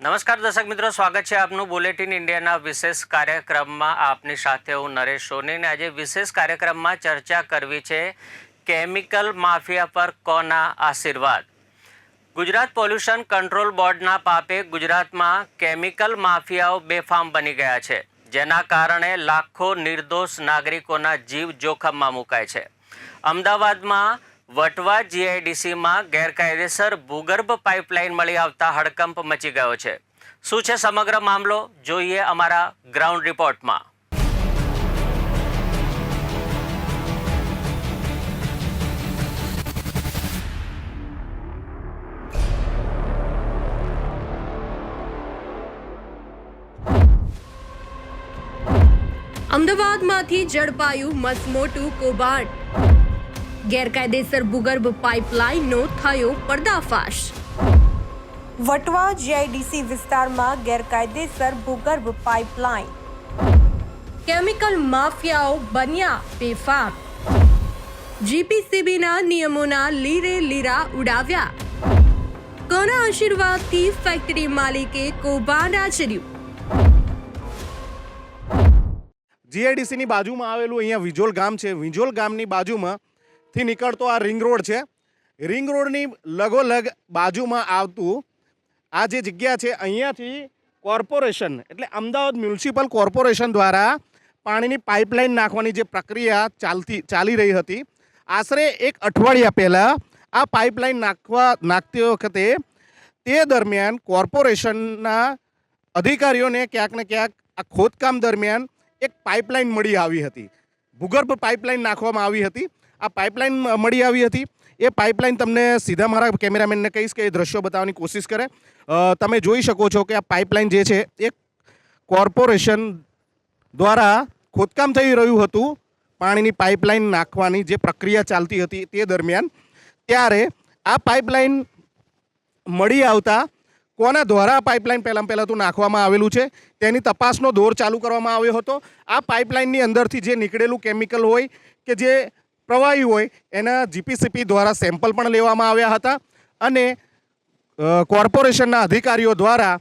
નમસ્કાર દર્શક મિત્રો, સ્વાગત છે આપનું બુલેટિન ઇન્ડિયાના વિશેષ કાર્યક્રમમાં. આપની સાથે હું નરેશ સોની અને આજે વિશેષ કાર્યક્રમમાં ચર્ચા કરવી છે કેમિકલ માફિયા પર કોના આશીર્વાદ? ગુજરાત પોલ્યુશન કંટ્રોલ બોર્ડના પાપે ગુજરાતમાં કેમિકલ માફિયાઓ બેફામ બની ગયા છે, જેના કારણે લાખો નિર્દોષ નાગરિકોના જીવ જોખમમાં મુકાય છે. અમદાવાદમાં વટવા જીઆઈડીસીમાં ગેરકાયદેસર ભૂગર્ભ પાઇપલાઇન મળી આવતા હડકંપ મચી ગયો છે. શું છે સમગ્ર મામલો? જોઈએ અમારા ગ્રાઉન્ડ રિપોર્ટમાં. અમદાવાદમાંથી ઝડપાયું મસમોટું કૌભાંડ. ગેરકાયદેસર ભૂગર્ભ પાઇપલાઇનનો થયો પર્દાફાશ. વટવા જીઆઈડીસી વિસ્તારમાં ગેરકાયદેસર ભૂગર્ભ પાઇપલાઇન. કેમિકલ માફિયાઓ બન્યા બેફામ. જીપીસીબીના નિયમોના લીરે લીરા ઉડાવ્યા. કોના આશીર્વાદથી ફેક્ટરી માલિકે કૌભાંડ આચર્યું. જીઆઈડીસીની બાજુમાં આવેલું અહીંયા વિજોલ ગામ છે. વિજોલ ગામની બાજુમાં થી નીકળતો આ રિંગ રોડ છે. રિંગ રોડની લગોલગ બાજુમાં આવતું આ જે જગ્યા છે, અહીંયાથી કોર્પોરેશન એટલે અમદાવાદ મ્યુનિસિપલ કોર્પોરેશન દ્વારા પાણીની પાઇપલાઇન નાખવાની જે પ્રક્રિયા ચાલતી, ચાલી રહી હતી. આશરે એક અઠવાડિયા પહેલાં આ પાઇપલાઇન નાખવા, નાખતી વખતે તે દરમિયાન કોર્પોરેશનના અધિકારીઓને ક્યાંક ને ક્યાંક આ ખોદકામ દરમિયાન એક પાઇપલાઇન મળી આવી હતી. ભૂગર્ભ પાઇપલાઇન નાખવામાં આવી હતી. આ પાઇપલાઇન મળી આવી હતી. એ પાઇપલાઇન તમને સીધા મારા કેમેરામેનને કહીશ કે એ દ્રશ્યો બતાવવાની કોશિશ કરે. તમે જોઈ શકો છો કે આ પાઇપલાઇન જે છે, એ કોર્પોરેશન દ્વારા ખોદકામ થઈ રહ્યું હતું પાણીની પાઇપલાઇન નાખવાની જે પ્રક્રિયા ચાલતી હતી તે દરમિયાન. ત્યારે આ પાઇપલાઇન મળી આવતા કોના દ્વારા પાઇપલાઇન પહેલાં પહેલાં તો નાખવામાં આવેલું છે, તેની તપાસનો દોર ચાલુ કરવામાં આવ્યો હતો. આ પાઇપલાઇનની અંદરથી જે નીકળેલું કેમિકલ હોય કે જે પ્રવાહી હોય, એના જીપીસીપી દ્વારા સેમ્પલ પણ લેવામાં આવ્યા હતા અને કોર્પોરેશનના અધિકારીઓ દ્વારા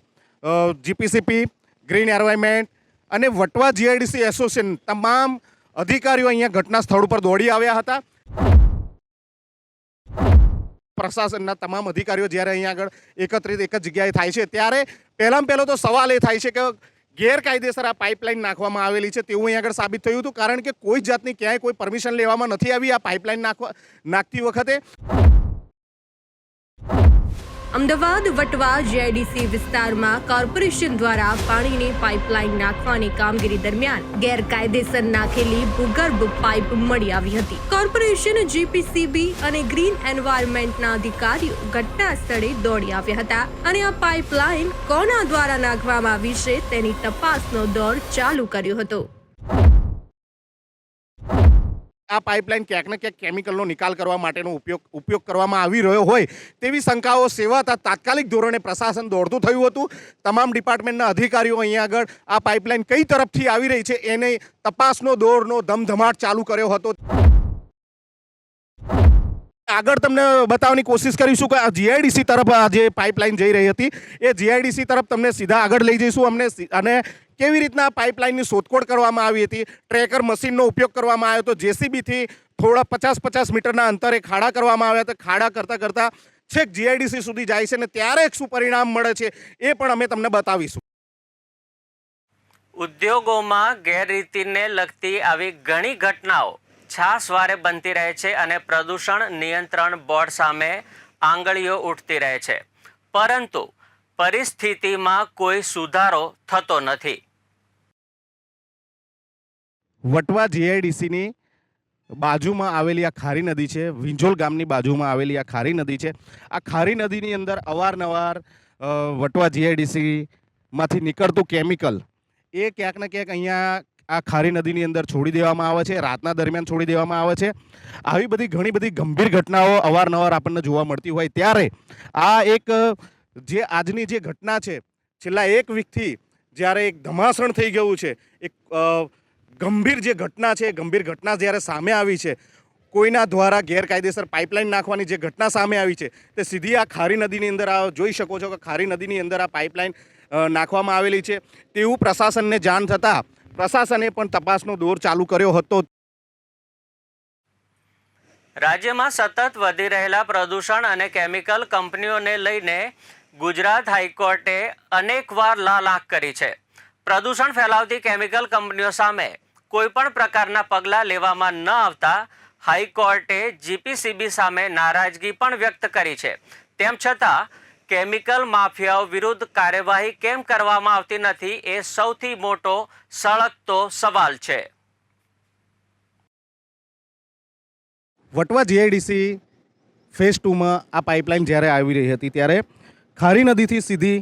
જીપીસીપી ગ્રીન એન્વાયરમેન્ટ અને વટવા જીઆઈડીસી એસોસિએશન તમામ અધિકારીઓ અહીંયા ઘટના સ્થળ ઉપર દોડી આવ્યા હતા. પ્રશાસનના તમામ અધિકારીઓ જ્યારે અહીંયા આગળ એકત્રિત એક જ જગ્યાએ થાય છે, ત્યારે પહેલાં પહેલો તો સવાલ એ થાય છે કે ગેરકાયદેસર આ પાઇપલાઇન નાખવામાં આવેલી છે તેવું અહીં આગળ સાબિત થયું હતું. કારણ કે કોઈ જાતની ક્યાંય કોઈ પરમિશન લેવામાં નથી આવી આ પાઇપલાઇન નાખવા નાખતી વખતે. અમદાવાદ, વટવા, જેડીસી વિસ્તારમાં કોર્પોરેશન દ્વારા પાણીની પાઇપલાઇન નાખવાની કામગીરી દરમિયાન ગેરકાયદેસર નાખેલી ભૂગર્ભ પાઇપ મળી આવી હતી. કોર્પોરેશન, જીપીસીબી અને ગ્રીન એન્વાયરમેન્ટના અધિકારીઓ ઘટના સ્થળે દોડી આવ્યા હતા અને આ પાઇપલાઇન કોના દ્વારા નાખવામાં આવી છે તેની તપાસનો દોર ચાલુ કર્યો હતો. આ પાઇપલાઇન ક્યાંક ને ક્યાંક કેમિકલનો નિકાલ કરવા માટેનો ઉપયોગ ઉપયોગ કરવામાં આવી રહ્યો હોય તેવી શંકાઓ સેવાતા તાત્કાલિક ધોરણે પ્રશાસન દોડતું થયું હતું. તમામ ડિપાર્ટમેન્ટના અધિકારીઓ અહીંયા આગળ આ પાઇપલાઇન કઈ તરફથી આવી રહી છે, એને તપાસનો દોરનો ધમધમાટ ચાલુ કર્યો હતો. આગળ તમને બતાવવાની કોશિશ કરીશું કે આ જીઆઈડીસી તરફ જે પાઇપલાઇન જઈ રહી હતી, એ જીઆઈડીસી તરફ તમને સીધા આગળ લઈ જઈશું. અમને અને કેવી રીતના પાઇપલાઇનની શોધખોળ કરવામાં આવી હતી ટ્રેકર મશીનનો ઉપયોગ કરવામાં આવ્યો હતો જેસીબીથી થોડા પચાસ પચાસ મીટરના અંતરે ખાડા કરવામાં આવ્યા હતા. ખાડા કરતાં કરતાં છેક જીઆઈડીસી સુધી જાય છે ને ત્યારે શું પરિણામ મળે છે, એ પણ અમે તમને બતાવીશું. ઉદ્યોગોમાં ગેરરીતિને લગતી આવી ઘણી ઘટનાઓ છાસવારે બનતી રહે છે અને પ્રદૂષણ નિયંત્રણ બોર્ડ સામે આંગળીઓ ઉઠતી રહે છે. પરંતુ પરિસ્થિતિમાં કોઈ સુધારો થતો નથી. વટવા જીઆઈડીસીની બાજુમાં આવેલી આ ખારી નદી છે વિંજોલ ગામની બાજુમાં આવેલી આ ખારી નદી છે. આ ખારી નદીની અંદર અવારનવાર વટવા જીઆઈડીસીમાંથી નીકળતું કેમિકલ એ ક્યાંક ને ક્યાંક અહીંયા આ ખારી નદીની અંદર છોડી દેવામાં આવે છે, રાતના દરમિયાન છોડી દેવામાં આવે છે. આવી બધી ઘણી બધી ગંભીર ઘટનાઓ અવારનવાર આપણને જોવા મળતી હોય ત્યારે આ એક, જે આજની જે ઘટના છે, છેલ્લા એક વીકથી જ્યારે એક ધમાસણ થઈ ગયું છે, એક ગંભીર જે ઘટના છે, ગંભીર ઘટના જ્યારે સામે આવી છે, કોઈના દ્વારા ગેરકાયદેસર પાઇપલાઇન નાખવાની જે ઘટના સામે આવી છે, તે સીધી આ ખારી નદીની અંદર આ જોઈ શકો છો કે ખારી નદીની અંદર આ પાઇપલાઇન નાખવામાં આવેલી છે. તેવું પ્રશાસનને જાણ થતાં પ્રશાસને પણ તપાસનો દોર ચાલુ કર્યો હતો. રાજ્યમાં સતત વધી રહેલા પ્રદૂષણ અને કેમિકલ કંપનીઓને લઈને ગુજરાત હાઈકોર્ટે અનેકવાર લાલાખ કરી છે. પ્રદૂષણ ફેલાવતી કેમિકલ કંપનીઓ સામે કોઈપણ પ્રકારના પગલાં લેવામાં ન આવતા હાઈકોર્ટે જીપીસીબી સામે નારાજગી પણ વ્યક્ત કરી છે. તેમ છતાં કેમિકલ માફિયાઓ વિરુદ્ધ કાર્યવાહી કેમ કરવામાં આવતી નથી એ સૌથી મોટો સળગતો સવાલ છે. વટવા જીઆઈડીસી ફેઝ ટુમાં આ પાઇપલાઇન જ્યારે આવી રહી હતી ત્યારે ખારી નદીથી સીધી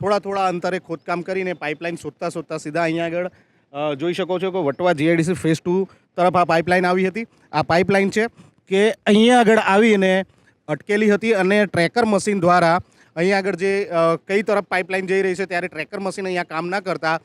થોડા થોડા અંતરે ખોદકામ કરીને પાઇપલાઇન શોધતા શોધતા સીધા અહીંયા આગળ જોઈ શકો છો કે વટવા જીઆઈડીસી ફેઝ ટુ તરફ આ પાઇપલાઇન આવી હતી. આ પાઇપલાઇન છે કે અહીંયા આગળ આવીને અટકેલી હતી અને ટ્રેકર મશીન દ્વારા અહીંયા આગળ જે કઈ તરફ પાઇપલાઇન જઈ રહી છે ત્યારે ટ્રેકર મશીન અહીંયા કામ ના કરતા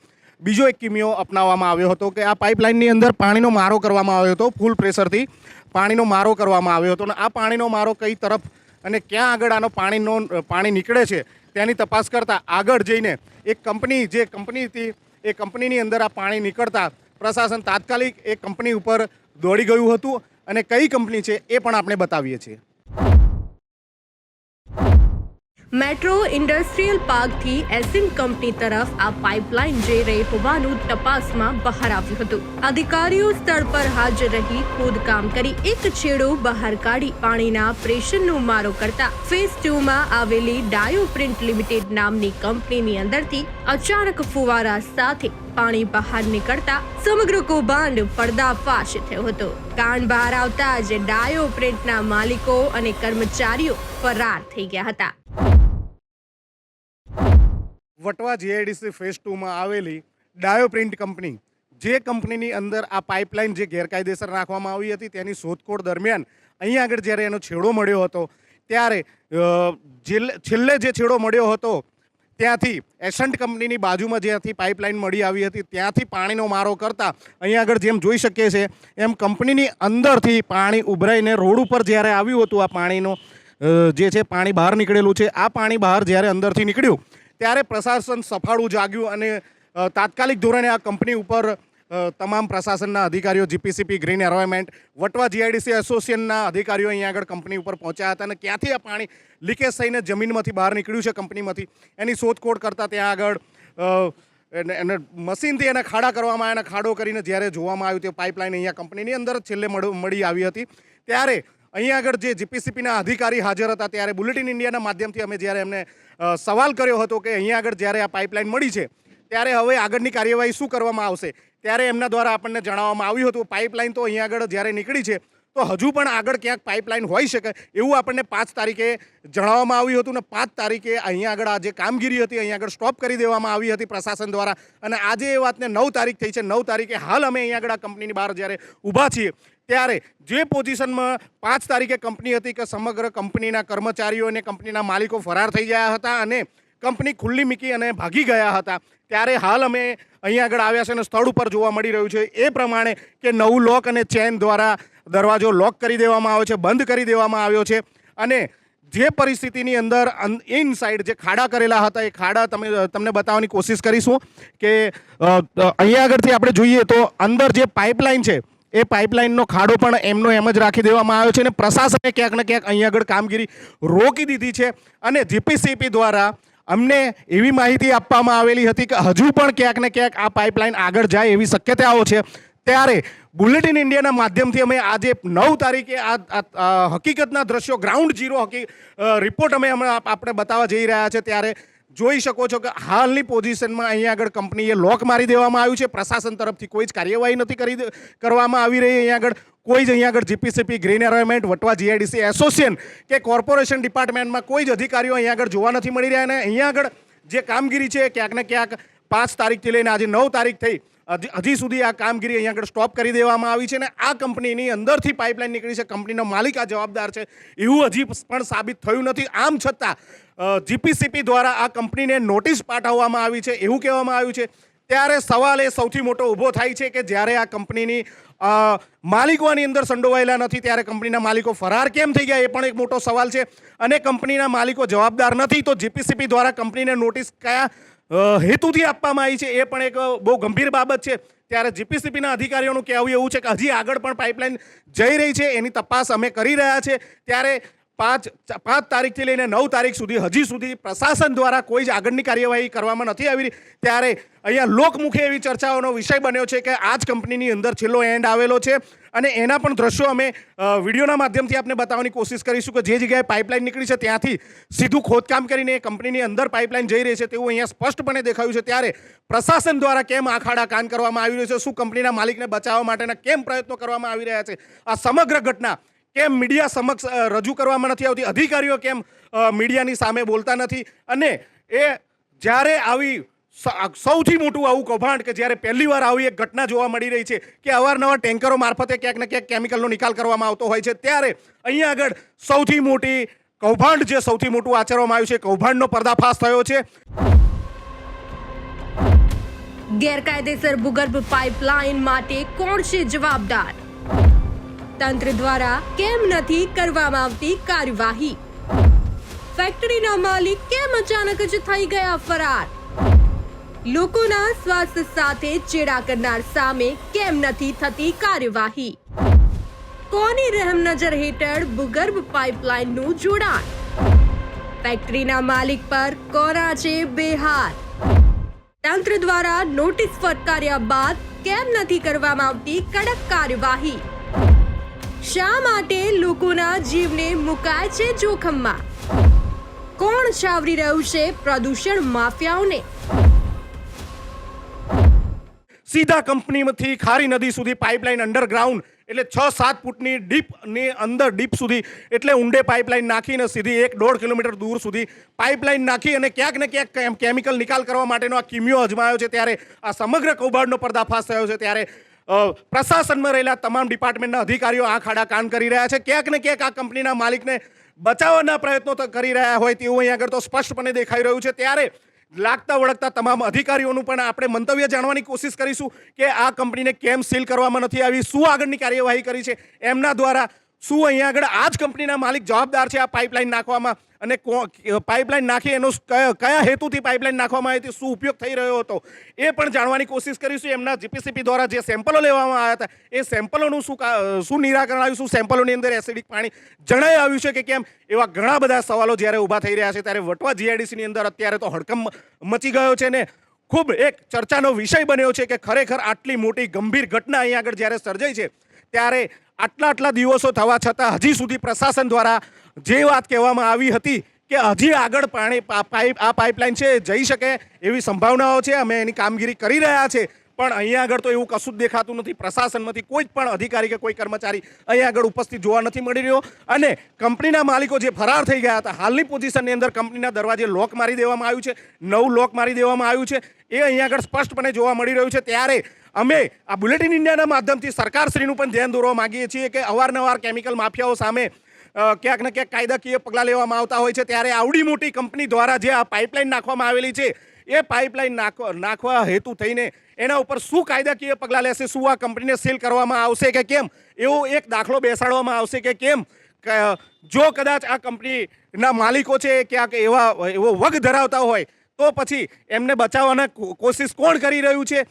બીજો એક કિમિયો અપનાવવામાં આવ્યો હતો કે આ પાઇપલાઇનની અંદર પાણીનો મારો કરવામાં આવ્યો હતો, ફૂલ પ્રેશરથી પાણીનો મારો કરવામાં આવ્યો હતો અને આ પાણીનો મારો કઈ તરફ અને ક્યાં આગળ આનો પાણીનો પાણી નીકળે છે તેની તપાસ કરતાં આગળ જઈને એક કંપની, જે કંપની હતી એ કંપનીની અંદર આ પાણી નીકળતા પ્રશાસન તાત્કાલિક એ કંપની ઉપર દોડી ગયું હતું અને કઈ કંપની છે એ પણ આપણે બતાવીએ છીએ. મેટ્રો ઇન્ડસ્ટ્રીયલ પાર્કથી એસિન કંપની તરફ આ પાઇપલાઇન જઈ રહી હોવાનું તપાસમાં બહાર આવ્યું હતું. અધિકારીઓ સ્થળ પર હાજર રહી ખોદકામ કરી એક છેડો બહાર કાઢી પાણીના પ્રેશરનો મારો કરતા ફેઝ ટુ માં આવેલી ડાયો પ્રિન્ટ લિમિટેડ નામની કંપનીની અંદરથી અચાનક ફુવારા સાથે પાણી બહાર નીકળતા સમગ્ર કૌભાંડ પર્દાફાશ થયો હતો. કાંડ બહાર આવતા જ ડાયો પ્રિન્ટના માલિકો અને કર્મચારીઓ ફરાર થઈ ગયા હતા. વટવા જીઆઈડીસી ફેઝ ટુમાં આવેલી ડાયો પ્રિન્ટ કંપની, જે કંપનીની અંદર આ પાઇપલાઇન જે ગેરકાયદેસર નાખવામાં આવી હતી તેની શોધખોળ દરમિયાન અહીં આગળ જ્યારે એનો છેડો મળ્યો હતો, ત્યારે છેલ્લે જે છેડો મળ્યો હતો, ત્યાંથી એસન્ટ કંપનીની બાજુમાં જ્યાંથી પાઇપલાઇન મળી આવી હતી, ત્યાંથી પાણીનો મારો કરતા અહીં આગળ જેમ જોઈ શકીએ છીએ, એમ કંપનીની અંદરથી પાણી ઉભરાઈને રોડ ઉપર જ્યારે આવ્યું હતું આ પાણીનો જે છે પાણી બહાર નીકળેલું છે, આ પાણી બહાર જ્યારે અંદરથી નીકળ્યું ત્યારે પ્રશાસન સફાળું જાગ્યું અને તાત્કાલિક ધોરણે આ કંપની ઉપર તમામ પ્રશાસનના અધિકારીઓ, GPCB, green environment, Vatva GIDC એસોસિએશનના અધિકારીઓ અહીંયા આગળ કંપની ઉપર પહોંચ્યા હતા અને ક્યાંથી આ પાણી લીકેજ થઈને જમીનમાંથી બહાર નીકળ્યું છે કંપનીમાંથી. એની શોધખોળ કરતાં ત્યાં આગળ એને મશીનથી એને ખાડા કરવામાં આવ્યા ખાડો કરીને જ્યારે જોવામાં આવ્યું તે પાઇપલાઇન અહીંયા કંપનીની અંદર છેલ્લે મળી આવી હતી. ત્યારે અહીંયા આગળ જે જીપીસીપીના અધિકારી હાજર હતા ત્યારે બુલેટિન ઇન્ડિયાના માધ્યમથી અમે જ્યારે એમને સવાલ કર્યો હતો કે અહીંયા આગળ જ્યારે આ પાઇપલાઇન મળી છે, ત્યારે હવે આગળની કાર્યવાહી શું કરવામાં આવશે? ત્યારે એમના દ્વારા આપણને જણાવવામાં આવ્યું હતું, પાઇપલાઇન તો અહીંયા આગળ જ્યારે નીકળી છે, તો હજુ પણ આગળ ક્યાંક પાઇપલાઇન હોઈ શકે? એવું આપણને પાંચ તારીખે જણાવવામાં આવ્યું હતું ને પાંચ તારીખે અહીંયા આગળ આ જે કામગીરી હતી, અહીંયા આગળ સ્ટોપ કરી દેવામાં આવી હતી પ્રશાસન દ્વારા. અને આજે એ વાતને નવ તારીખ થઈ છે. નવ તારીખે હાલ અમે અહીંયા આગળ આ કંપનીની બહાર જ્યારે ઊભા છીએ ત્યારે જે પોઝિશનમાં પાંચ તારીખે કંપની હતી કે સમગ્ર કંપનીના કર્મચારીઓ અને કંપનીના માલિકો ફરાર થઈ ગયા હતા અને કંપની ખુલ્લી મૂકી અને ભાગી ગયા હતા, ત્યારે હાલ અમે અહીંયા આગળ આવ્યા છે અને સ્થળ ઉપર જોવા મળી રહ્યું છે. એ પ્રમાણે કે નવું લોક અને ચેન દ્વારા દરવાજો લોક કરી દેવામાં આવ્યો છે, બંધ કરી દેવામાં આવ્યો છે અને જે પરિસ્થિતિની અંદર ઇન સાઇડ જે ખાડા કરેલા હતા, એ ખાડા તમે, તમને બતાવવાની કોશિશ કરીશું કે અહીંયા આગળથી આપણે જોઈએ તો અંદર જે પાઇપલાઇન છે એ પાઇપલાઇનનો ખાડો પણ એમનો એમ જ રાખી દેવામાં આવ્યો છે અને પ્રશાસને ક્યાંક ને ક્યાંક અહીંયા આગળ કામગીરી રોકી દીધી છે અને જીપીસીપી દ્વારા અમને એવી માહિતી આપવામાં આવેલી હતી કે હજુ પણ ક્યાંક ને ક્યાંક આ પાઇપલાઇન આગળ જાય એવી શક્યતાઓ છે. ત્યારે બુલેટિન ઇન્ડિયાના માધ્યમથી અમે આજે નવ તારીખે આ હકીકતના દ્રશ્યો, ગ્રાઉન્ડ ઝીરો હકી રિપોર્ટ અમે હમણાં આપણે બતાવવા જઈ રહ્યા છે. ત્યારે જોઈ શકો છો કે હાલની પોઝિશનમાં અહીંયા આગળ કંપનીએ લોક મારી દેવામાં આવ્યું છે. પ્રશાસન તરફથી કોઈ જ કાર્યવાહી નથી કરી કરવામાં આવી રહી અહીંયા આગળ. કોઈ જ અહીંયા આગળ GPCB, green environment Vatva GIDC association કે કોર્પોરેશન ડિપાર્ટમેન્ટમાં કોઈ જ અધિકારીઓ અહીંયા આગળ જોવા નથી મળી રહ્યા. અને અહીંયા આગળ જે કામગીરી છે ક્યાંક ને ક્યાંક પાંચ તારીખથી લઈને આજે નવ તારીખ થઈ હજી સુધી આ કામગીરી અહીંયા આગળ સ્ટોપ કરી દેવામાં આવી છે અને આ કંપનીની અંદરથી પાઇપલાઇન નીકળી છે. કંપનીનો માલિક આ જવાબદાર છે. એવું હજી પણ સાબિત થયું નથી. આમ છતાં જીપીસીપી દ્વારા આ કંપનીને નોટિસ પાઠવવામાં આવી છે. એવું કહેવામાં આવ્યું છે. ત્યારે સવાલ એ સૌથી મોટો ઊભો થાય છે કે જ્યારે આ કંપનીની માલિકોની અંદર સંડોવાયેલા નથી, ત્યારે કંપનીના માલિકો ફરાર કેમ થઈ ગયા એ પણ એક મોટો સવાલ છે. અને કંપનીના માલિકો જવાબદાર નથી, તો જીપીસીપી દ્વારા કંપનીને નોટિસ કયા હેતુથી આપવામાં આવી છે. એ પણ એક બહુ ગંભીર બાબત છે. ત્યારે જીપીસીપીના અધિકારીઓનું કહેવું એવું છે કે હજી આગળ પણ પાઇપલાઇન જઈ રહી છે. એની તપાસ અમે કરી રહ્યા છે. ત્યારે પાંચ પાંચ તારીખથી લઈને નવ તારીખ સુધી, હજી સુધી પ્રશાસન દ્વારા કોઈ જ આગળની કાર્યવાહી કરવામાં નથી આવી ત્યારે અહીંયા લોકમુખે એવી ચર્ચાઓનો વિષય બન્યો છે કે આ જ કંપનીની અંદર છેલ્લો એન્ડ આવેલો છે. અને એના પણ દ્રશ્યો અમે વિડીયોના માધ્યમથી આપને બતાવવાની કોશિશ કરીશું કે જે જગ્યાએ પાઇપલાઇન નીકળી છે ત્યાંથી સીધું ખોદકામ કરીને એ કંપનીની અંદર પાઇપલાઇન જઈ રહી છે તેવું અહીંયા સ્પષ્ટપણે દેખાયું છે. ત્યારે પ્રશાસન દ્વારા કેમ આખાડા કાન કરવામાં આવી રહ્યું છે? શું કંપનીના માલિકને બચાવવા માટેના કેમ પ્રયત્નો કરવામાં આવી રહ્યા છે? આ સમગ્ર ઘટના કેમ મીડિયા સમક્ષ રજૂ કરવામાં નથી આવતી? અધિકારીઓ કેમ મીડિયાની સામે બોલતા નથી? અને એ જ્યારે આવી સૌથી મોટું આવું કૌભાંડ કે જ્યારે પહેલી વાર આવી એક ઘટના જોવા મળી રહી છે કે અવારનવાર ટેન્કરો મારફતે ક્યાંક ને ક્યાંક કેમિકલનો નિકાલ કરવામાં આવતો હોય છે, ત્યારે અહીંયા આગળ સૌથી મોટી કૌભાંડ જે સૌથી મોટું આચરવામાં આવ્યું છે કૌભાંડનો પર્દાફાશ થયો છે. ગેરકાયદેસર ભૂગર્ભ પાઇપલાઇન માટે કોણ છે જવાબદાર? તંત્ર દ્વારા કેમ નથી કરવામાં આવતી કાર્યવાહી? ફેક્ટરીના માલિક કેમ અચાનક જ થઈ ગયા ફરાર? લોકોના સ્વાસ્થ્ય સાથે ચેડા કરનાર સામે કેમ નથી થતી કાર્યવાહી? કોની રહેમ નજર હેઠળ ભૂગર્ભ પાઇપલાઇનનું જોડાણ? ફેક્ટરીના માલિક પર કોરા છે બેહાર તંત્ર દ્વારા નોટિસ ફટકાર્યા બાદ કેમ નથી કરવામાં આવતી કડક કાર્યવાહી? શા માટે લોકોના જીવને મુકાય છે જોખમમાં? કોણ છાવરી રહ્યું છે પ્રદૂષણ માફિયાઓને? સીધા કંપનીમાંથી ખારી નદી સુધી પાઇપલાઇન અંડરગ્રાઉન્ડ એટલે છ સાત ફૂટની ડીપની અંદર ડીપ સુધી એટલે ઊંડે પાઇપલાઇન નાખીને સીધી એક દોઢ કિલોમીટર દૂર સુધી પાઇપલાઇન નાખી અને ક્યાંક ને ક્યાંક કેમ- કેમિકલ નિકાલ કરવા માટેનો આ કિમિયો અજમાયો છે. ત્યારે આ સમગ્ર કૌભાંડનો પર્દાફાશ થયો છે. ત્યારે પ્રશાસનમાં રહેલા તમામ ડિપાર્ટમેન્ટના અધિકારીઓ આ ખાડા કાન કરી રહ્યા છે. ક્યાંક ને ક્યાંક આ કંપનીના માલિકને બચાવવાના પ્રયત્નો તો કરી રહ્યા હોય તેવું અહીં આગળ તો સ્પષ્ટપણે દેખાઈ રહ્યું છે. ત્યારે લાગતા વળગતા તમામ અધિકારીઓનું પણ આપણે મંતવ્ય જાણવાની કોશિશ કરીશું કે આ કંપનીને કેમ સીલ કરવામાં નથી આવી, શું આગળની કાર્યવાહી કરી છે, એમના દ્વારા શું અહીંયા આગળ આ જ કંપનીના માલિક જવાબદાર છે આ પાઇપલાઇન નાખવામાં? અને પાઇપલાઇન નાખી એનો કયા હેતુથી પાઇપલાઇન નાખવામાં આવી હતી? શું ઉપયોગ થઈ રહ્યો હતો? એ પણ જાણવાની કોશિશ કરીશું. એમના જીપીસીપી દ્વારા જે સેમ્પલો લેવામાં આવ્યા હતા, એ સેમ્પલોનું શું શું નિરાકરણ આવ્યું? શું સેમ્પલોની અંદર એસિડિક પાણી જણાઈ આવ્યું છે કે કેમ? એવા ઘણા બધા સવાલો જ્યારે ઊભા થઈ રહ્યા છે, ત્યારે વટવા જીઆઈડીસીની અંદર અત્યારે તો હડકંપ મચી ગયો છે ને ખૂબ એક ચર્ચાનો વિષય બન્યો છે કે ખરેખર આટલી મોટી ગંભીર ઘટના અહીંયા આગળ જ્યારે સર્જાઈ છે, ત્યારે આટલા આટલા દિવસો થવા છતાં હજી સુધી પ્રશાસન દ્વારા જે વાત કહેવામાં આવી હતી કે હજી આગળ પાણી પાઇપ, આ પાઇપલાઇન છે જઈ શકે એવી સંભાવનાઓ છે, અમે એની કામગીરી કરી રહ્યા છે. પણ અહીંયા આગળ તો એવું કશું જ દેખાતું નથી. પ્રશાસનમાંથી કોઈ પણ અધિકારી કે કોઈ કર્મચારી અહીંયા આગળ ઉપસ્થિત જોવા નથી મળી રહ્યો. અને કંપનીના માલિકો જે ફરાર થઈ ગયા હતા, હાલની પોઝિશનની અંદર કંપનીના દરવાજે લોક મારી દેવામાં આવ્યું છે. નવું લોક મારી દેવામાં આવ્યું છે. એ અહીંયા આગળ સ્પષ્ટપણે જોવા મળી રહ્યું છે. ત્યારે અમે આ બુલેટિન ઇન્ડિયાના માધ્યમથી સરકારશ્રીનું પણ ધ્યાન દોરવા માગીએ છીએ કે અવારનવાર કેમિકલ માફિયાઓ સામે ક્યાંક ને ક્યાંક કાયદાકીય પગલાં લેવામાં આવતા હોય છે. ત્યારે આવડી મોટી કંપની દ્વારા જે આ પાઇપલાઇન નાખવામાં આવેલી છે, એ પાઇપલાઇન નાખવા નાખવા હેતુ થઈને એના ઉપર શું કાયદાકીય પગલાં લેશે, શું આ કંપનીને સીલ કરવામાં આવશે કે કેમ? એવો એક દાખલો બેસાડવામાં આવશે કે કેમ? જો કદાચ આ કંપનીના માલિકો છે ક્યાંક એવા, એવો વગ ધરાવતા હોય, તો પછી એમને બચાવવાના કોશિશ કોણ કરી રહ્યું છે?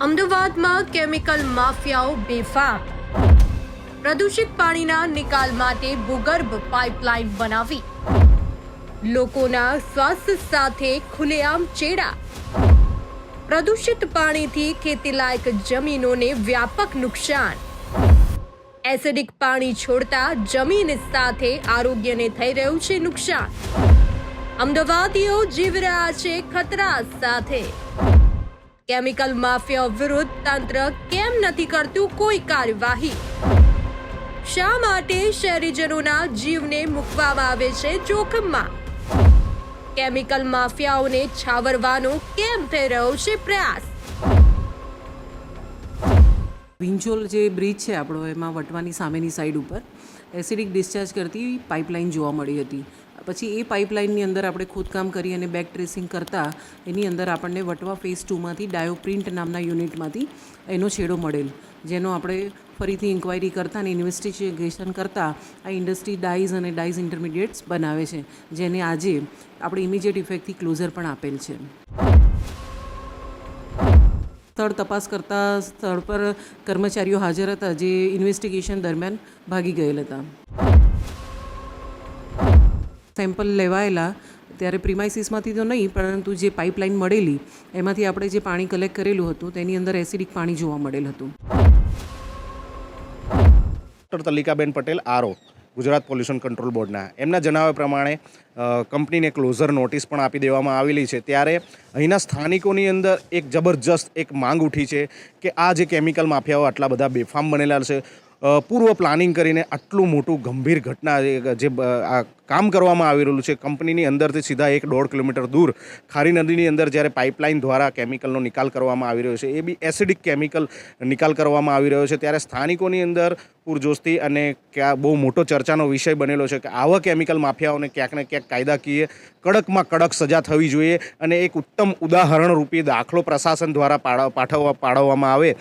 અમદાવાદમાં કેમિકલ માફિયાઓ બેફામ. પ્રદૂષિત પાણીના નિકાલ માટે ભૂગર્ભ પાઇપલાઇન બનાવી. લોકોના સ્વાસ્થ્ય સાથે ખુલ્લેઆમ ચેડા. પ્રદૂષિત પાણીથી ખેતીલાયક જમીનોને વ્યાપક નુકસાન. એસિડિક પાણી છોડતા જમીન સાથે આરોગ્યને થઈ રહ્યું છે નુકસાન. અમદાવાદીઓ જીવી રહ્યા છે ખતરા સાથે. કેમિકલ માફિયા વિરુદ્ધ તંત્ર કેમ નથી કરતું કોઈ કાર્યવાહી? શા માટે શહેરીજનોના જીવને મૂકવામાં આવે છે જોખમમાં? કેમિકલ માફિયાઓને છાવરવાનો કેમ થઈ રહ્યો છે પ્રયાસ? વિંચોલ જે બ્રિજ છે આપણો, એમાં વટવાની સામેની સાઈડ ઉપર એસિડિક ડિસ્ચાર્જ કરતી પાઇપલાઇન જોવા મળી હતી. પછી એ પાઇપલાઇનની અંદર આપણે ખોદકામ કરી અને બેક ટ્રેસિંગ કરતાં એની અંદર આપણને વટવા ફેઝ ટુમાંથી ડાયોપ્રિન્ટ નામના યુનિટમાંથી એનો છેડો મળેલ, જેનો આપણે ફરીથી ઇન્ક્વાયરી કરતાં અને ઇન્વેસ્ટિગેશન કરતાં આ ઇન્ડસ્ટ્રી ડાઇઝ અને ડાઇઝ ઇન્ટરમીડિયેટ્સ બનાવે છે, જેને આજે આપણે ઇમિડિયેટ ઇફેક્ટથી ક્લોઝર પણ આપેલ છે. સ્થળ તપાસ કરતા સ્થળ પર કર્મચારીઓ હાજર હતા જે ઇન્વેસ્ટિગેશન દરમિયાન ભાગી ગયેલ હતા. સેમ્પલ લેવાયેલા ત્યારે પ્રિમાઇસીસમાંથી તો નહીં, પરંતુ જે પાઇપલાઇન મળેલી, એમાંથી આપણે જે પાણી કલેક્ટ કરેલું હતું, તેની અંદર એસિડિક પાણી જોવા મળેલ હતું. Doctor Talikaben Patel RO Gujarat pollution control બોર્ડના એમના જણાવ્યા પ્રમાણે કંપનીને ક્લોઝર નોટિસ પણ આપી દેવામાં આવેલી છે. ત્યારે અહીંના સ્થાનિકોની અંદર એક જબરજસ્ત એક માંગ ઉઠી છે કે આ જે કેમિકલ માફિયાઓ આટલા બધા બેફામ બનેલા છે પૂર્વ પ્લાનિંગ કરીને આટલું મોટું ગંભીર ઘટના જે આ કામ કરવામાં આવી રહેલું છે, કંપનીની અંદરથી સીધા એક દોઢ કિલોમીટર દૂર ખારી નદીની અંદર જ્યારે પાઇપલાઇન દ્વારા કેમિકલનો નિકાલ કરવામાં આવી રહ્યો છે, એ બી એસિડિક કેમિકલ નિકાલ કરવામાં આવી રહ્યો છે, ત્યારે સ્થાનિકોની અંદર પૂરજોશથી અને ક્યાં બહુ મોટો ચર્ચાનો વિષય બનેલો છે કે આવા કેમિકલ માફિયાઓને ક્યાંક ને ક્યાંક કાયદાકીય કડકમાં કડક સજા થવી જોઈએ અને એક ઉત્તમ ઉદાહરણરૂપી દાખલો પ્રશાસન દ્વારા પાઠવવા, પાડવામાં આવે.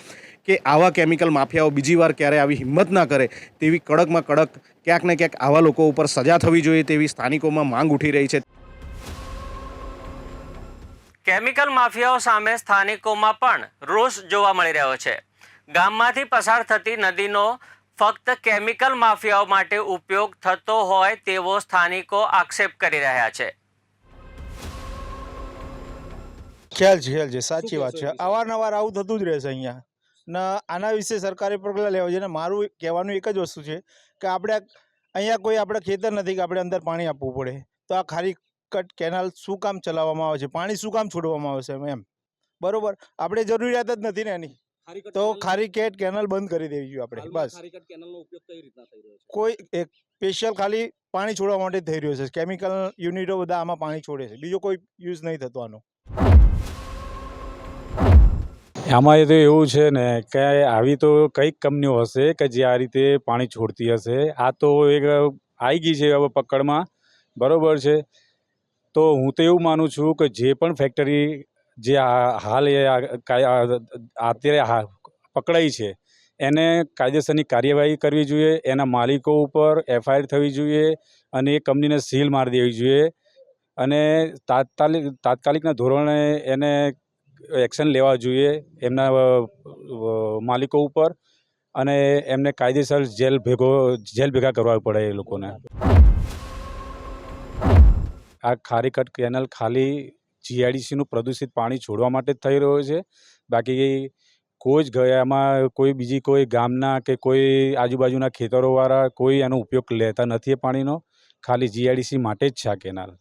કે આવા કેમિકલ માફિયાઓ બીજી વાર ક્યારે આવી હિંમત ના કરે તેવી કડકમાં કડક ક્યાંક ને ક્યાંક આવા લોકો ઉપર સજા થવી જોઈએ તેવી સ્થાનિકોમાં માંગ ઉઠી રહી છે. કેમિકલ માફિયાઓ સામે સ્થાનિકોમાં પણ રોષ જોવા મળી રહ્યો છે. ગામમાંથી પસાર થતી નદીનો ફક્ત કેમિકલ માફિયાઓ માટે ઉપયોગ થતો હોય તેવો સ્થાનિકો આક્ષેપ કરી રહ્યા છે. ખ્યાલ છે ખ્યાલ છે સાચી વાત છે. અવારનવાર આવું થતું જ રહેશે અહીંયા. ને આના વિશે સરકારે પગલાં લેવા જોઈએ. મારું કહેવાનું એક જ વસ્તુ છે કે આપણે અહીંયા કોઈ આપણે ખેતર નથી કે આપણે અંદર પાણી આપવું પડે. તો આ ખારી કટ કેનાલ શું કામ ચલાવવામાં આવે છે? પાણી શું કામ છોડવામાં આવે છે એમ બરોબર? આપણે જરૂરિયાત જ નથી ને એની. તો ખારી કેટ કેનાલ બંધ કરી દેવી જોઈએ આપણે બસ. કોઈ એક સ્પેશિયલ ખાલી પાણી છોડવા માટે થઈ રહ્યો છે. કેમિકલ યુનિટો બધા આમાં પાણી છોડે છે. બીજો કોઈ યુઝ નહીં થતો આનો. આમાં એ તો એવું છે ને કે આવી તો કંઈક કંપનીઓ હશે કે જે આ રીતે પાણી છોડતી હશે. આ તો એક આવી ગઈ છે હવે પકડમાં. બરાબર છે. તો હું તો એવું માનું છું કે જે પણ ફેક્ટરી જે હાલ એ અત્યારે પકડાઈ છે, એને કાયદેસરની કાર્યવાહી કરવી જોઈએ, એના માલિકો ઉપર એફઆઈઆર થવી જોઈએ અને એ કંપનીને સીલ મારી દેવી જોઈએ. અને તાત્કાલિક, તાત્કાલિકના ધોરણે એને એક્શન લેવા જોઈએ એમના માલિકો ઉપર અને એમને કાયદેસર જેલ ભેગો, જેલ ભેગા કરવા પડે એ લોકોને. આ ખારીકટ કેનલ ખાલી જીઆઈડીસીનું પ્રદૂષિત પાણી છોડવા માટે જ થઈ રહ્યો છે. બાકી કોઈ જ ગયા એમાં કોઈ બીજી કોઈ ગામના કે કોઈ આજુબાજુના ખેતરોવાળા કોઈ એનો ઉપયોગ લેતા નથી એ પાણીનો. ખાલી જીઆઈડીસી માટે જ છે આ કેનાલ.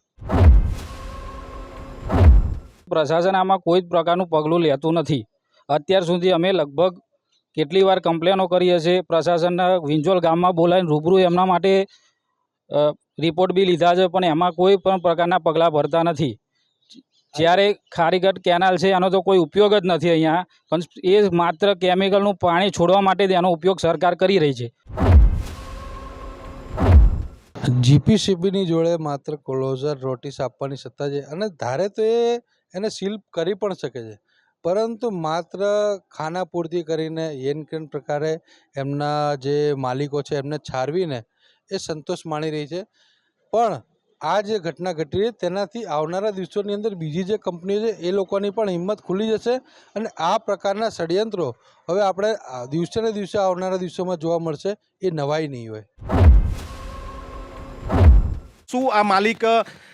પ્રશાસન આમાં કોઈ જ પ્રકારનું પગલું લેતું નથી. અત્યાર સુધી અમે લગભગ કેટલી વાર કમ્પ્લેનો કરીએ છીએ પ્રશાસનના વિંજોલ ગામમાં બોલાવીને રૂબરૂ એમના માટે રિપોર્ટ બી લીધા છે, પણ એમાં કોઈ પણ પ્રકારના પગલાં ભરતા નથી. જ્યારે ખારીગઢ કેનાલ છે, એનો તો કોઈ ઉપયોગ જ નથી અહીંયા, પણ એ માત્ર કેમિકલનું પાણી છોડવા માટે જ એનો ઉપયોગ સરકાર કરી રહી છે. જીપીસીબીની જોડે માત્ર ક્લોઝર નોટિસ આપવાની સત્તા છે, અને ધારે તો એ એને શિલ્પ કરી પણ શકે છે. પરંતુ માત્ર ખાના પૂરતી કરીને એન કેન પ્રકારે એમના જે માલિકો છે એમને છારવીને એ સંતોષ માણી રહી છે. પણ આ જે ઘટના ઘટી છે તેનાથી આવનારા દિવસોની અંદર બીજી જે કંપનીઓ છે એ લોકોની પણ હિંમત ખુલી જશે અને આ પ્રકારના ષડયંત્રો હવે આપણે દિવસે ને દિવસે આવનારા દિવસોમાં જોવા મળશે એ નવાઈ નહીં હોય. શું આ માલિક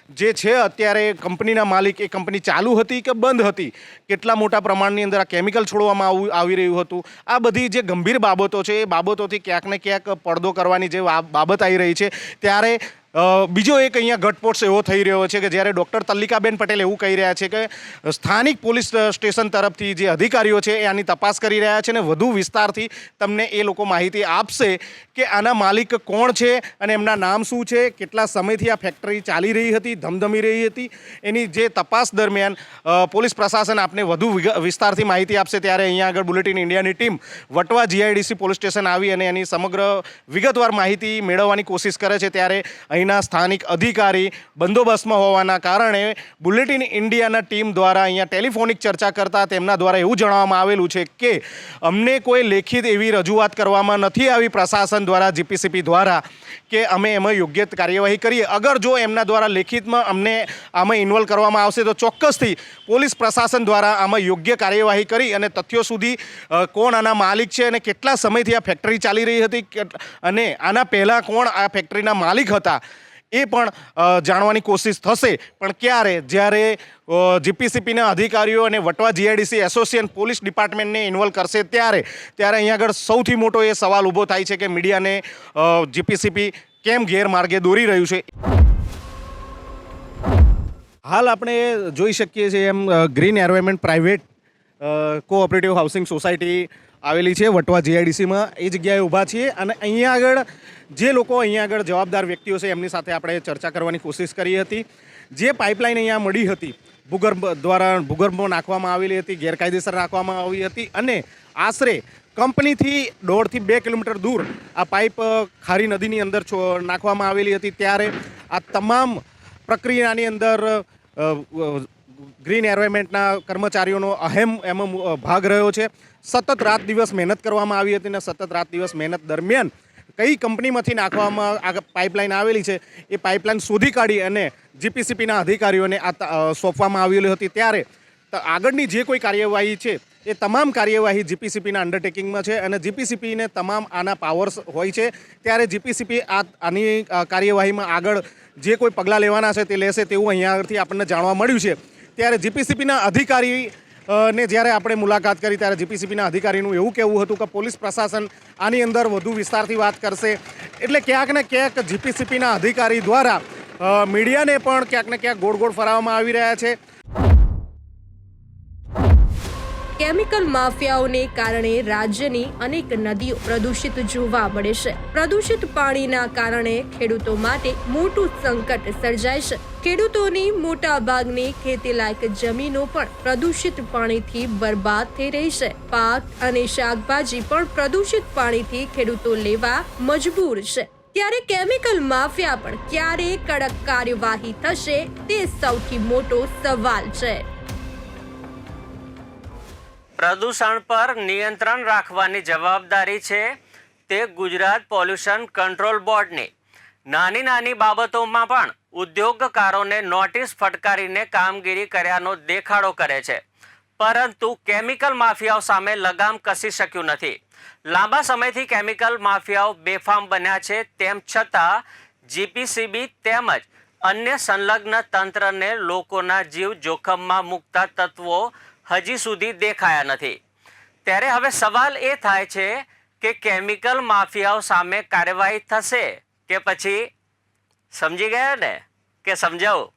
જે છે, અત્યારે કંપનીના માલિક, એ કંપની ચાલુ હતી કે બંધ હતી? કેટલા મોટા પ્રમાણની અંદર આ કેમિકલ છોડવામાં આવું, આવી રહ્યું હતું? આ બધી જે ગંભીર બાબતો છે, એ બાબતોથી ક્યાંક ને ક્યાંક પડદો કરવાની જે બાબત આવી રહી છે. ત્યારે બીજો એક અહીંયા ઘટસ્ફોટ એવો થઈ રહ્યો છે કે જ્યારે ડૉક્ટર તલ્લિકાબેન પટેલ એવું કહી રહ્યા છે કે, સ્થાનિક પોલીસ સ્ટેશન તરફથી જે અધિકારીઓ છે, એ આની તપાસ કરી રહ્યા છે અને વધુ વિસ્તારથી તમને એ લોકો માહિતી આપશે કે આના માલિક કોણ છે અને એમના નામ શું છે, કેટલા સમયથી આ ફેક્ટરી ચાલી રહી હતી ધમધમી રહી હતી. એની જે તપાસ દરમિયાન પોલીસ પ્રશાસન આપને વધુ વિસ્તારથી માહિતી આપશે ત્યારે અહીંયા આગળ બુલેટિન ઇન્ડિયાની team Vatva GIDC police station આવી અને એની સમગ્ર વિગતવાર માહિતી મેળવવાની કોશિશ કરે છે ત્યારે અહીંના સ્થાનિક અધિકારી બંદોબસ્તમાં હોવાના કારણે બુલેટિન ઇન્ડિયાના ટીમ દ્વારા અહીંયા ટેલિફોનિક ચર્ચા કરતા તેમના દ્વારા એવું જણાવવામાં આવેલું છે કે, અમને કોઈ લેખિત એવી રજૂઆત કરવામાં નથી આવી પ્રશાસન દ્વારા જીપીસીપી દ્વારા કે અમે એમાં યોગ્ય કાર્યવાહી કરીએ. અગર જો એમના દ્વારા લેખિતમાં અમને આમાં ઇન્વોલ્વ કરવામાં આવશે. તો ચોક્કસથી પોલીસ પ્રશાસન દ્વારા આમાં યોગ્ય કાર્યવાહી કરી અને તથ્યો સુધી કોણ આના માલિક છે અને કેટલા સમયથી આ ફેક્ટરી ચાલી રહી હતી અને આના પહેલાં કોણ આ ફેક્ટરીના માલિક હતા, એ પણ જાણવાની કોશિશ થશે. પણ ક્યારે? જ્યારે જીપીસીપીના અધિકારીઓ અને વટવા જીઆઈડીસી એસોસિએશન પોલીસ ડિપાર્ટમેન્ટને ઇન્વોલ્વ કરશે ત્યારે ત્યારે અહીંયા આગળ સૌથી મોટો એ સવાલ ઊભો થાય છે કે મીડિયાને જીપીસીપી કેમ ગેરમાર્ગે દોરી રહ્યું છે. હાલ આપણે જોઈ શકીએ છીએ એમ green environment private cooperative housing society આવેલી છે, વટવા જીઆઈડીસીમાં એ જગ્યાએ ઊભા છીએ અને અહીંયા આગળ જે લોકો અહીંયા આગળ જવાબદાર વ્યક્તિઓ છે, એમની સાથે આપણે ચર્ચા કરવાની કોશિશ કરી હતી. જે પાઇપલાઇન અહીંયા મળી હતી, ભૂગર્ભ દ્વારા ભૂગર્ભમાં નાખવામાં આવેલી હતી, ગેરકાયદેસર નાખવામાં આવી હતી અને આશરે કંપનીથી દોઢથી બે કિલોમીટર દૂર આ પાઇપ ખારી નદીની અંદર નાખવામાં આવેલી હતી. ત્યારે આ તમામ પ્રક્રિયાની અંદર ગ્રીન એન્વાયરમેન્ટના કર્મચારીઓનો અહેમ એમાં ભાગ રહ્યો છે. સતત રાત દિવસ મહેનત કરવામાં આવી હતી અને સતત રાત દિવસ મહેનત દરમિયાન કઈ કંપનીમાંથી નાખવામાં આ પાઇપલાઇન આવેલી છે એ પાઇપલાઇન શોધી કાઢી અને જીપીસીપીના અધિકારીઓને આ સોંપવામાં આવેલી હતી. ત્યારે આગળની જે કોઈ કાર્યવાહી છે એ તમામ કાર્યવાહી જીપીસીપીના અંડરટેકિંગમાં છે અને જીપીસીપીને તમામ આના પાવર્સ હોય છે. ત્યારે જીપીસીપી આ આની કાર્યવાહીમાં આગળ જે કોઈ પગલાં લેવાના છે તે લેશે તેવું અહીંયાથી આપણને જાણવા મળ્યું છે. ત્યારે જીપીસીપીના અધિકારી ને જ્યારે આપણે મુલાકાત કરી ત્યારે જીપીસીપીના અધિકારીનું એવું કહેવું હતું કે પોલીસ પ્રશાસન આની અંદર વધુ વિસ્તારથી વાત કરશે. એટલે ક્યાંક ને ક્યાંક જીપીસીપીના અધિકારી દ્વારા મીડિયાને પણ ક્યાંક ને ક્યાંક ગોળ ગોળ ફરાવવામાં આવી રહ્યા છે. કેમિકલ માફિયાઓને કારણે રાજ્યની અનેક નદીઓ પ્રદૂષિત જોવા મળે છે. પ્રદૂષિત પાણીના કારણે ખેડૂતો માટે મોટું સંકટ સર્જાય છે. ખેડૂતોની મોટા ભાગની ખેતીલાયક જમીનો પણ પ્રદૂષિત પાણીથી બરબાદ થઈ રહી છે. પાક અને શાકભાજી પણ પ્રદૂષિત પાણીથી ખેડૂતો લેવા મજબૂર છે. ત્યારે કેમિકલ માફિયા પણ ક્યારે કડક કાર્યવાહી થશે તે સૌથી મોટો સવાલ છે. પ્રદૂષણ પર નિયંત્રણ રાખવાની જવાબદારી છે તે ગુજરાત પોલ્યુશન કંટ્રોલ બોર્ડની. નાની નાની બાબતોમાં પણ ઉદ્યોગકારોને નોટિસ ફટકારીને કામગીરી કર્યાનો દેખાડો કરે છે. પરંતુ કેમિકલ માફિયાઓ સામે લગામ કસી શક્યું નથી. લાંબા સમયથી કેમિકલ માફિયાઓ બેફામ બન્યા છે તેમ છતાં જીપીસીબી તેમજ અન્ય સંલગ્ન તંત્રને લોકોના જીવ જોખમમાં મૂકતા તત્વો હજી સુધી દેખાયા નથી. ત્યારે હવે સવાલ એ થાય છે કે કેમિકલ માફિયાઓ સામે કાર્યવાહી થશે કે પછી સમજી ગયા ને? કે સમજાવું?